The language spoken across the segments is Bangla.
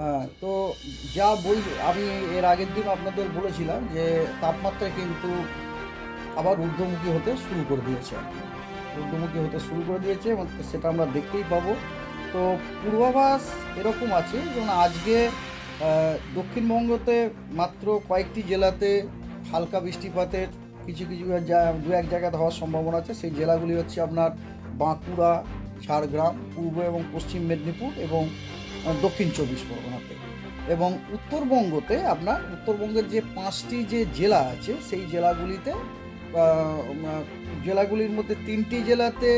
হ্যাঁ তো যা বই আমি এর আগের দিন আপনাদের বলেছিলাম যে তাপমাত্রা কিন্তু আবার ঊর্ধ্বমুখী হতে শুরু করে দিয়েছে। ঊর্ধ্বমুখী হতে শুরু করে দিয়েছে এবং সেটা আমরা দেখতেই পাবো। তো পূর্বাভাস এরকম আছে, যেমন আজকে দক্ষিণবঙ্গতে মাত্র কয়েকটি জেলাতে হালকা বৃষ্টিপাতের কিছু কিছু দু এক জায়গাতে হওয়ার সম্ভাবনা আছে। সেই জেলাগুলি হচ্ছে আপনার বাঁকুড়া, ঝাড়গ্রাম, পূর্ব এবং পশ্চিম মেদিনীপুর এবং দক্ষিণ চব্বিশ পরগনাতে। এবং উত্তরবঙ্গতে আপনার উত্তরবঙ্গের যে পাঁচটি যে জেলা আছে, সেই জেলাগুলিতে জেলাগুলির মধ্যে তিনটি জেলাতে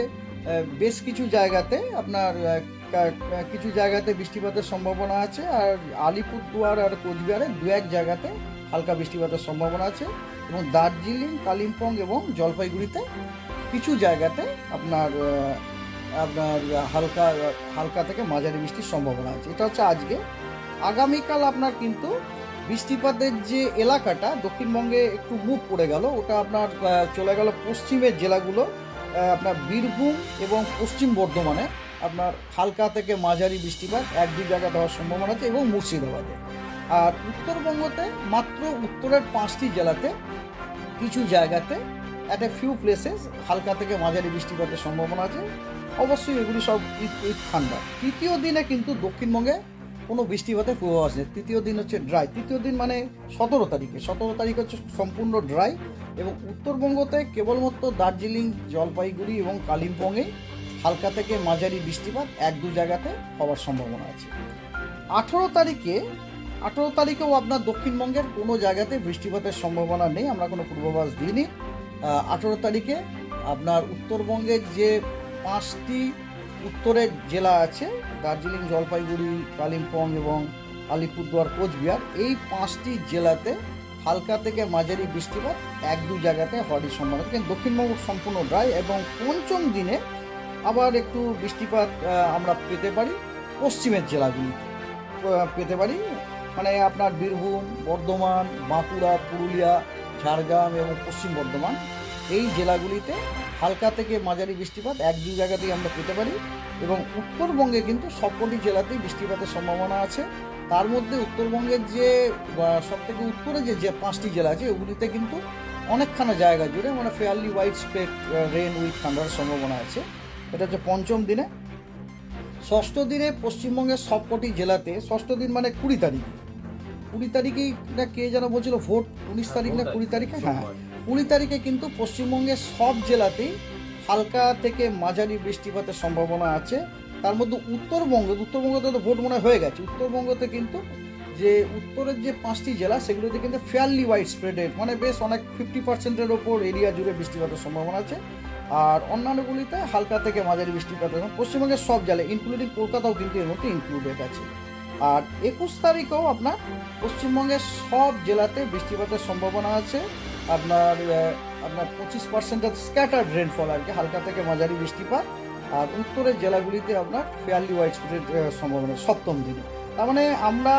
বেশ কিছু জায়গাতে আপনার কিছু জায়গাতে বৃষ্টিপাতের সম্ভাবনা আছে আর আলিপুরদুয়ার আর কোচবিহারে দু এক জায়গাতে হালকা বৃষ্টিপাতের সম্ভাবনা আছে এবং দার্জিলিং, কালিম্পং এবং জলপাইগুড়িতে কিছু জায়গাতে আপনার আপনার হালকা হালকা থেকে মাঝারি বৃষ্টির সম্ভাবনা আছে। এটা হচ্ছে আজকে। আগামীকাল আপনার কিন্তু বৃষ্টিপাতের যে এলাকাটা, দক্ষিণবঙ্গে একটু মুখ পড়ে গেল। ওটা আপনার চলে গেল পশ্চিমের জেলাগুলো আপনার বীরভূম এবং পশ্চিম বর্ধমানে। আপনার হালকা থেকে মাঝারি বৃষ্টিপাত এক দুই জায়গায় দেওয়ার সম্ভাবনা আছে এবং মুর্শিদাবাদে। আর উত্তরবঙ্গতে মাত্র উত্তরের পাঁচটি জেলাতে, কিছু জায়গাতে অ্যাট এ ফিউ প্লেসেস হালকা থেকে মাঝারি বৃষ্টিপাতের সম্ভাবনা আছে। অবশ্যই এগুলি সব উইথ উইথ ঠান্ডা। তৃতীয় দিনে কিন্তু দক্ষিণবঙ্গে কোনো বৃষ্টিপাতের পূর্বাভাস নেই। তৃতীয় দিন হচ্ছে ড্রাই তৃতীয় দিন মানে সতেরো তারিখে। সতেরো তারিখ হচ্ছে সম্পূর্ণ ড্রাই এবং উত্তরবঙ্গতে কেবলমাত্র দার্জিলিং, জলপাইগুড়ি এবং কালিম্পংয়ে হালকা থেকে মাঝারি বৃষ্টিপাত এক, দু জায়গাতে হওয়ার সম্ভাবনা আছে। আঠেরো তারিখে, আঠেরো তারিখেও আপনার দক্ষিণবঙ্গের কোনো জায়গাতে বৃষ্টিপাতের সম্ভাবনা নেই। আমরা কোনো পূর্বাভাস দিইনি। আঠেরো তারিখে আপনার উত্তরবঙ্গের যে পাঁচটি উত্তরের জেলা আছে, দার্জিলিং, জলপাইগুড়ি, কালিম্পং এবং আলিপুরদুয়ার, কোচবিহার, এই পাঁচটি জেলাতে হালকা থেকে মাঝারি বৃষ্টিপাত এক দু জায়গাতে হওয়ারই সম্ভাবনা কিন্তু দক্ষিণবঙ্গ সম্পূর্ণ ড্রাই এবং পঞ্চম দিনে আবার একটু বৃষ্টিপাত আমরা পেতে পারি পশ্চিমের জেলাগুলিতে। পেতে পারি মানে আপনার বীরভূম, বর্ধমান, বাঁকুড়া, পুরুলিয়া ঝাড়গ্রাম এবং পশ্চিম বর্ধমান, এই জেলাগুলিতে হালকা থেকে মাঝারি বৃষ্টিপাত এক দুই জায়গাতেই আমরা পেতে পারি এবং উত্তরবঙ্গে কিন্তু সবকটি জেলাতেই বৃষ্টিপাতের সম্ভাবনা আছে। তার মধ্যে উত্তরবঙ্গের যে সব থেকে উত্তরে যে যে পাঁচটি জেলা আছে, ওগুলিতে কিন্তু অনেকখানা জায়গা জুড়ে মানে fairly wide spread rain with ঠান্ডার সম্ভাবনা আছে। এটা হচ্ছে পঞ্চম দিনে। ষষ্ঠ দিনে পশ্চিমবঙ্গের সবকটি জেলাতে, ষষ্ঠ দিন মানে কুড়ি তারিখে। কুড়ি তারিখেই না কে যেন বলছিল ভোট উনিশ তারিখ না কুড়ি তারিখে? হ্যাঁ। কুড়ি তারিখে কিন্তু পশ্চিমবঙ্গের সব জেলাতেই হালকা থেকে মাঝারি বৃষ্টিপাতের সম্ভাবনা আছে। তার মধ্যে উত্তরবঙ্গ উত্তরবঙ্গতে তো ভোট মনে হয় গেছে। উত্তরবঙ্গতে কিন্তু যে উত্তরের যে পাঁচটি জেলা সেগুলোতে কিন্তু ফেয়ারলি ওয়াইড স্প্রেডেড মানে বেশ অনেক ফিফটি পার্সেন্টের ওপর এরিয়া জুড়ে বৃষ্টিপাতের সম্ভাবনা আছে। আর অন্যান্যগুলিতে হালকা থেকে মাঝারি বৃষ্টিপাত এবং পশ্চিমবঙ্গের সব জেলা ইনক্লুডিং কলকাতাও কিন্তু এর মধ্যে ইনক্লুডেড আছে। আর একুশ তারিখেও আপনার পশ্চিমবঙ্গের সব জেলাতে বৃষ্টিপাতের সম্ভাবনা আছে। আপনার আপনার পঁচিশ পার্সেন্টের স্ক্যাটার্ড রেনফল আর কি, হালকা থেকে মাঝারি বৃষ্টিপাত। আর উত্তরের জেলাগুলিতে আপনার ফেয়ারলি ওয়াইড সম্ভাবনা, সপ্তম দিনে। তার মানে আমরা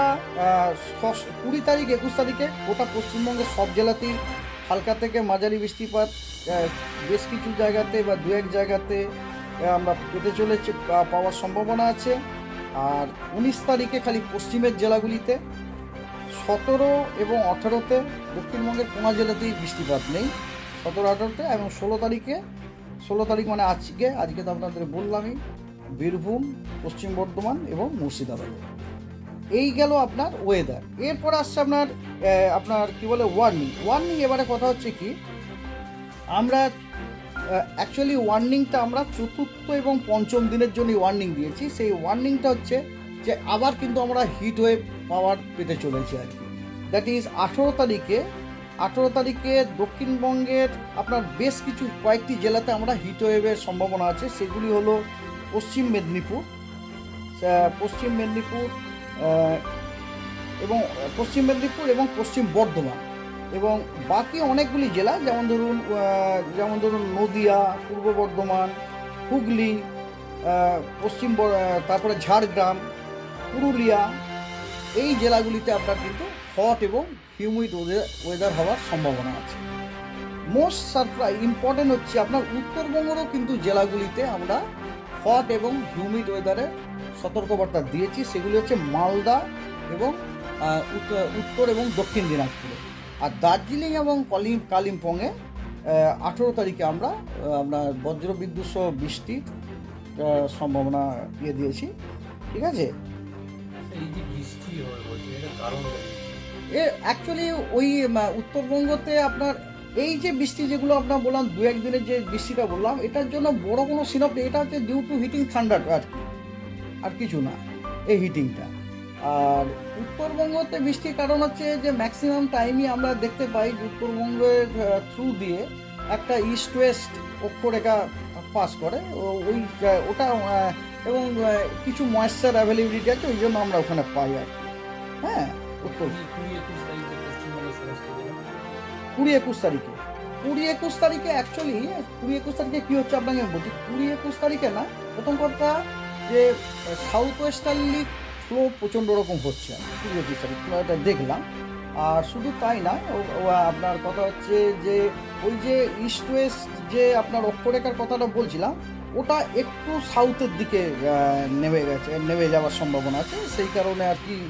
কুড়ি তারিখ, একুশ তারিখে গোটা পশ্চিমবঙ্গের সব জেলাতেই হালকা থেকে মাঝারি বৃষ্টিপাত বেশ কিছু জায়গাতে বা দু এক জায়গাতে আমরা পেতে চলেছে পাওয়ার সম্ভাবনা আছে। আর উনিশ তারিখে খালি পশ্চিমের জেলাগুলিতে, সতেরো এবং আঠারোতে দক্ষিণবঙ্গের কোনো জেলাতেই বৃষ্টিপাত নেই, সতেরো, আঠারোতে এবং ষোলো তারিখে, ষোলো তারিখ মানে আজকে আজকে তো আপনাদের বললামই, বীরভূম, পশ্চিম বর্ধমান এবং মুর্শিদাবাদ। এই গেল আপনার ওয়েদার এরপর আসছে আপনার আপনার কি বলে ওয়ার্নিং ওয়ার্নিং এবারে কথা হচ্ছে কি, আমরা অ্যাকচুয়ালি ওয়ার্নিংটা আমরা চতুর্থ এবং পঞ্চম দিনের জন্য ওয়ার্নিং দিয়েছি। সেই ওয়ার্নিংটা হচ্ছে যে আবার কিন্তু আমরা হিট ওয়েভ পাওয়ার পেতে চলেছি আর কি। দ্যাট ইজ আঠেরো তারিখে আঠেরো তারিখে দক্ষিণবঙ্গের আপনার বেশ কিছু, কয়েকটি জেলাতে আমরা হিট ওয়েভের সম্ভাবনা আছে। সেগুলি হলো পশ্চিম মেদিনীপুর পশ্চিম মেদিনীপুর এবং, পশ্চিম মেদিনীপুর এবং পশ্চিম বর্ধমান। এবং বাকি অনেকগুলি জেলা, যেমন ধরুন যেমন ধরুন নদিয়া, পূর্ব বর্ধমান, হুগলি পশ্চিম তারপরে ঝাড়গ্রাম, পুরুলিয়া, এই জেলাগুলিতে আপনার কিন্তু হট এবং হিউমিড ওয়েদার হওয়ার সম্ভাবনা আছে। মোস্ট সারপ্রাইজ ইম্পর্টেন্ট হচ্ছে আপনার উত্তরবঙ্গেরও কিন্তু জেলাগুলিতে আমরা হট এবং হিউমিড ওয়েদারের সতর্কবার্তা দিয়েছি। সেগুলি হচ্ছে মালদা এবং উত্তর এবং দক্ষিণ দিনাজপুরে। আর দার্জিলিং এবং কলিম কালিম্পংয়ে আঠেরো তারিখে আমরা আপনার বজ্রবিদ্যুৎ সহ বৃষ্টি সম্ভাবনা ইয়ে দিয়েছি। ঠিক আছে? অ্যাকচুয়ালি ওই উত্তরবঙ্গতে আপনার এই যে বৃষ্টি যেগুলো আপনার বললাম দু একদিনের যে বৃষ্টিটা বললাম এটার জন্য বড় কোনো সিনপ নেই। এটা হচ্ছে ডিউ টু হিটিং থান্ডার আর কি। আর কিছু না এই হিটিংটা আর উত্তরবঙ্গতে বৃষ্টির কারণ হচ্ছে যে ম্যাক্সিমাম টাইমই আমরা দেখতে পাই যে উত্তরবঙ্গের থ্রু দিয়ে একটা ইস্ট ওয়েস্ট অক্ষরেখা পাস করে। ও- ওই ওটা এবং কিছু ময়েশ্চার অ্যাভেলেবিলিটি আছে ওই জন্য আমরা ওখানে পাই আর কি। হ্যাঁ উত্তর। কুড়ি একুশ তারিখে কুড়ি একুশ তারিখে। অ্যাকচুয়ালি কুড়ি একুশ তারিখে কী হচ্ছে আপনাকে বলছি? কুড়ি একুশ তারিখে না প্রথম কথা যে সাউথ ওয়েস্টার্লি ফ্লো প্রচণ্ড রকম হচ্ছে। এটা দেখলাম। আর শুধু তাই না, ও- ও, আপনার কথা হচ্ছে যে, ওই যে ইস্ট ওয়েস্ট যে আপনার অক্ষরেখার কথাটা বলছিলাম, ওটা একটু সাউথের দিকে নেমে গেছে, নেমে যাওয়ার সম্ভাবনা আছে। সেই কারণে আর কি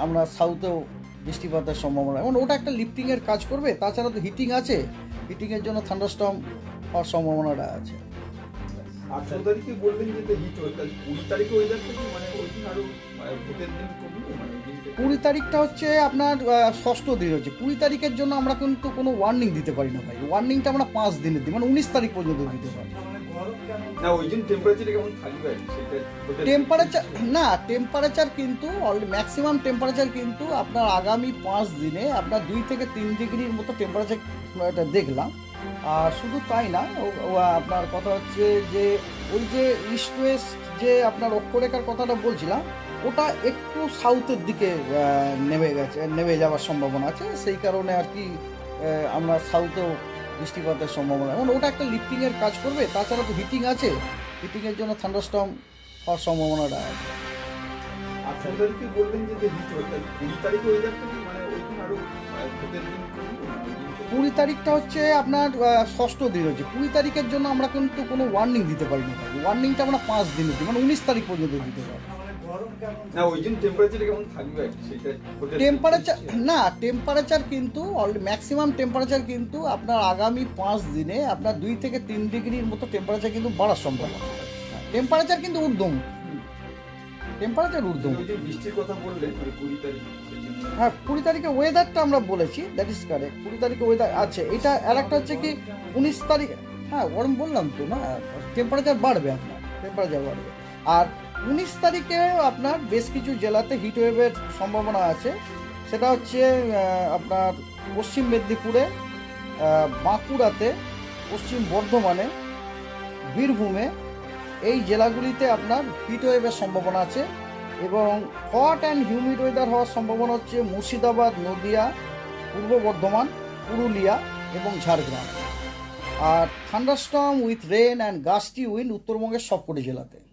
আমরা সাউথেও বৃষ্টিপাতের সম্ভাবনা। এবং ওটা একটা লিফটিংয়ের কাজ করবে, তাছাড়া তো হিটিং আছে। হিটিংয়ের জন্য থান্ডারস্টর্ম হওয়ার সম্ভাবনাটা আছে। আঠারো তারিখে বললেন যে হিট হয় তাহলে কুড়ি তারিখে ওয়েদারটা কি মানে ওই দিন আরও মানে ভোটের দিন কমবে মানে কুড়ি তারিখটা হচ্ছে আপনার ষষ্ঠ দিন হচ্ছে। কুড়ি তারিখের জন্য আমরা কিন্তু কোনো ওয়ার্নিং দিতে পারি না ভাই। ওয়ার্নিংটা আমরা পাঁচ দিনের দিই মানে উনিশ তারিখ পর্যন্ত দিতে পারি। না ওই দিন টেম্পারেচার কেমন থাকবে? না টেম্পারেচার কিন্তু ম্যাক্সিমাম টেম্পারেচার কিন্তু আপনার আগামী পাঁচ দিনে আপনার দুই থেকে তিন ডিগ্রির মতো টেম্পারেচার এটা দেখলাম। আর শুধু তাই না আপনার কথা হচ্ছে যে ওই যে ইস্ট ওয়েস্ট যে আপনার অক্ষরেখার কথাটা বলছিলাম, ওটা একটু সাউথের দিকে নেমে গেছে, নেমে যাওয়ার সম্ভাবনা আছে। সেই কারণে আর কি আমরা সাউথেও বৃষ্টিপাতের সম্ভাবনা। এবং ওটা একটা লিফটিংয়ের কাজ করবে, তাছাড়া তো হিটিং আছে। হিটিংয়ের জন্য থান্ডারস্টর্ম হওয়ার সম্ভাবনাটা আছে। আঠারো তারিখে বললেন যে হিট কুড়ি মানে দিন কুড়ি তারিখটা হচ্ছে আপনার ষষ্ঠ দিন হচ্ছে। কুড়ি তারিখের জন্য আমরা কিন্তু কোনো ওয়ার্নিং দিতে পারি না ওয়ার্নিংটা আমরা পাঁচ দিনে দিই মানে উনিশ তারিখ পর্যন্ত দিতে পারি। টেম্পারেচার না টেম্পারেচার কিন্তু ম্যাক্সিমাম টেম্পারেচার কিন্তু আপনার আগামী পাঁচ দিনে আপনার দুই থেকে তিন ডিগ্রির মতো টেম্পারেচার কিন্তু বাড়ার সম্ভাবনা। টেম্পারেচার কিন্তু ঊর্ধ্বম টেম্পারেচার ঊর্ধ্বম বৃষ্টির কথা বললেন মানে কুড়ি তারিখ। হ্যাঁ কুড়ি তারিখে ওয়েদারটা আমরা বলেছি দ্যাট ইজ কারেক্ট কুড়ি তারিখে ওয়েদার আছে। এটা আর একটা হচ্ছে কি, উনিশ তারিখ হ্যাঁ গরম বললাম তো না টেম্পারেচার বাড়বে আপনার টেম্পারেচার বাড়বে। আর উনিশ তারিখে আপনার বেশ কিছু জেলাতে হিট ওয়েভের সম্ভাবনা আছে। সেটা হচ্ছে আপনার পশ্চিম মেদিনীপুরে বাঁকুড়াতে, পশ্চিম বর্ধমানে, বীরভূমে, এই জেলাগুলিতে আপনার হিট ওয়েভের সম্ভাবনা আছে। এবং হট অ্যান্ড হিউমিড ওয়েদার হওয়ার সম্ভাবনা হচ্ছে মুর্শিদাবাদ, নদিয়া, পূর্ব বর্ধমান, পুরুলিয়া এবং ঝাড়গ্রাম। আর thunderstorm with rain and gusty wind উত্তরবঙ্গের সবকটি জেলাতে।